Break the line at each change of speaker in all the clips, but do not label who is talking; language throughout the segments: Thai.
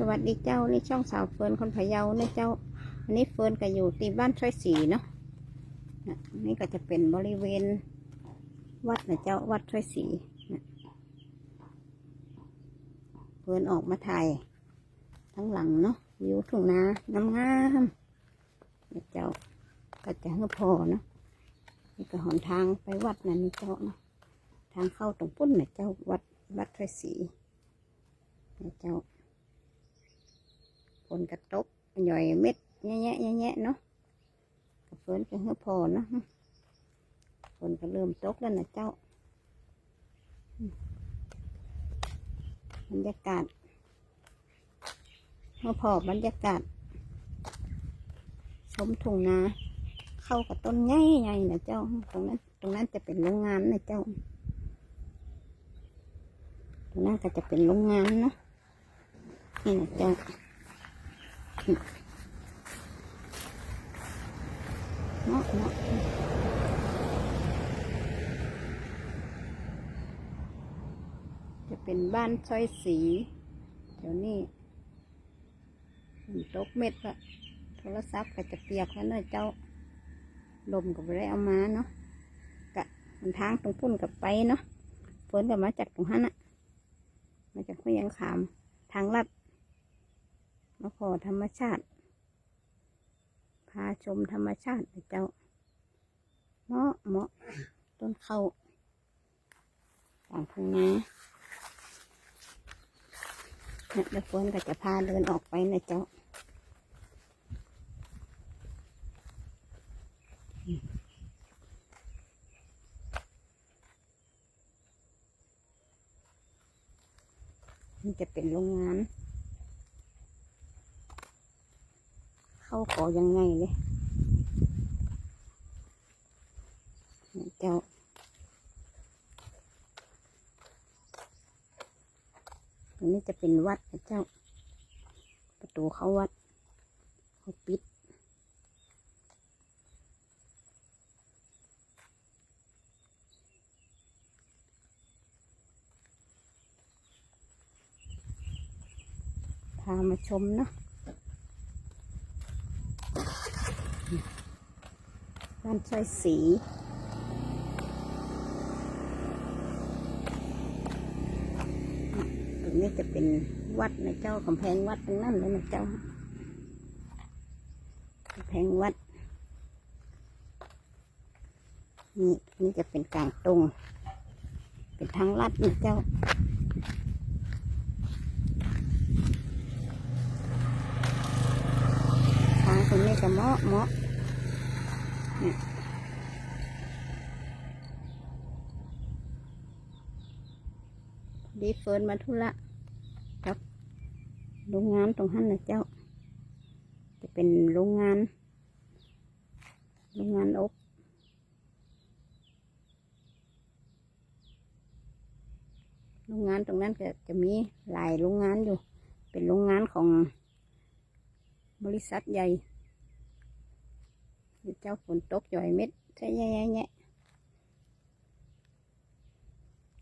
สวัสดีเจ้านี่ช่องสาวเฟิร์นคนพะเยาเนี่ยเจ้า อันนี้เฟิร์นก็อยู่ที่บ้านช่อยสีเนาะนี่ก็จะเป็นบริเวณ วัดนะเจ้าวัดช่อยสีเฟิร์นออกมาถ่ายทั้งหลังเนาะวิวทุ่งนางามงามๆนะเจ้าก็จะให้พอเนาะนี่ก็หนทางไปวัดนั่นนี่เจ้าเนาะทางเข้าตรงปุ้นนะเจ้าวัดวัดช่อยสีนะเจ้า ฝน กระตกหย่อยเม็ดแง่ๆแง่เนาะกระเฟินก็เฮือพอเนาะฝนก็เริ่มตกแล้วนะเจ้าบรรยากาศเฮือพอบรรยากาศชมทุ่งนาเข้ากับต้นใหญ่ๆนะเจ้า ตรงนั้นตรงนั้นจะเป็นโรงงานนะเจ้า ตรงนั้นก็จะเป็นโรงงานเนาะนี่นะเจ้า เนาะเนาะจะเป็นบ้านช้อยสีเดี๋ยวนี้ตกเม็ดละโทรศัพท์ก็จะเปียกแล้วนะเจ้าลมก็ไม่ได้เอามาเนาะกะมันทางตรงพุ่นกับไปเนาะฝนก็มาจากตรงนั้นอะมาจากห้วยยังขาม ทางลัด มาพอธรรมชาติ พาชมธรรมชาตินะเจ้าเมาะเมาะต้นเขาต่างทุ่งนาเนี่ยเดี๋ยวฝนก็จะพาเดินออกไปนะเจ้าอืมนี่จะเป็นโรงงาน เข้าก่อยังไงเลยเนี่ยเจ้าตรงนี้จะเป็นวัดนะเจ้า ประตูเข้าวัดเขาปิดพามาชมเนาะ บ้านช่อยสีตรงนี้จะเป็นวัดนะเจ้ากำแพงวัดตรงนั้นเลยนะเจ้ากำแพงวัด นี่นี่จะเป็นกลางตรง เป็นทางลัดนะเจ้าทางตรงนี้ก็เหมาะเหมาะ ดีเฟิร์นมาธุระครับโรงงานตรงนั้นนะเจ้า จะเป็นโรงงานโรงงานอบโรงงานตรงนั้นก็จะมีหลายโรงงานอยู่ เป็นโรงงานของบริษัทใหญ่ เจ้าฝนตกหย่อยเม็ดใช่แย่ๆแย่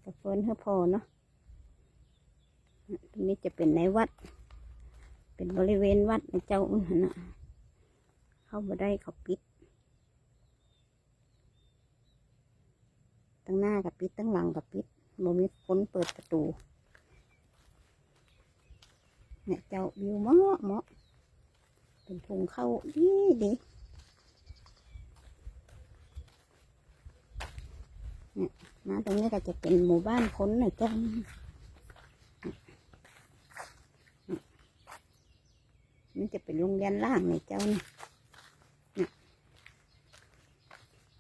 กับเฟินเฮอพอเนาะตรงนี้จะเป็นในวัด เป็นบริเวณวัดนะเจ้าอื้อหั่นนะเข้ามาได้เขาปิด ตั้งหน้ากับปิดตั้งหลังกับปิดบ่มีคนเปิดประตูเนี่ยเจ้าวิวเหมาะเหมาะเป็นพุงเข้าดีดีเนี่ยมาตรงนี้ก็จะเป็นหมู่บ้านคนหนะเจ้านี่จะเป็นโรงเรียนล่างในเจ้านี่นะ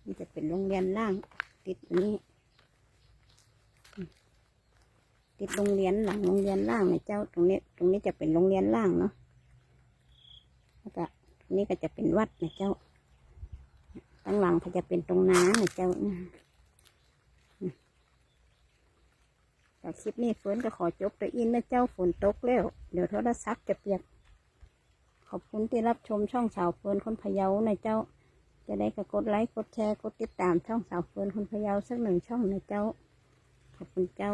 นี่จะเป็นโรงเรียนล่าง ติดนนี้ ติดโรงเรียนหลังโรงเรียนล่างในเจ้าตรงนี้ ตรงนี้จะเป็นโรงเรียนล่างเนาะแล้วก็ตรงนี้ก็จะเป็นวัดในเจ้าตั้งหลังก็จะเป็นตรงน้ำในเจ้าอืมอืม แต่คลิปนี้เฟิร์นก็ขอจบตัวอินนะเจ้าฝนตกแล้ว เดี๋ยวโทรศัพท์จะเปียก ขอบคุณที่รับชมช่องสาวเฟิร์นคนพะเยานะเจ้า จะได้กกดไลค์กดแชร์กดติดตามช่องสาวเฟิร์นคนพะเยาสักหนึ่งช่องนะเจ้า ขอบคุณเจ้า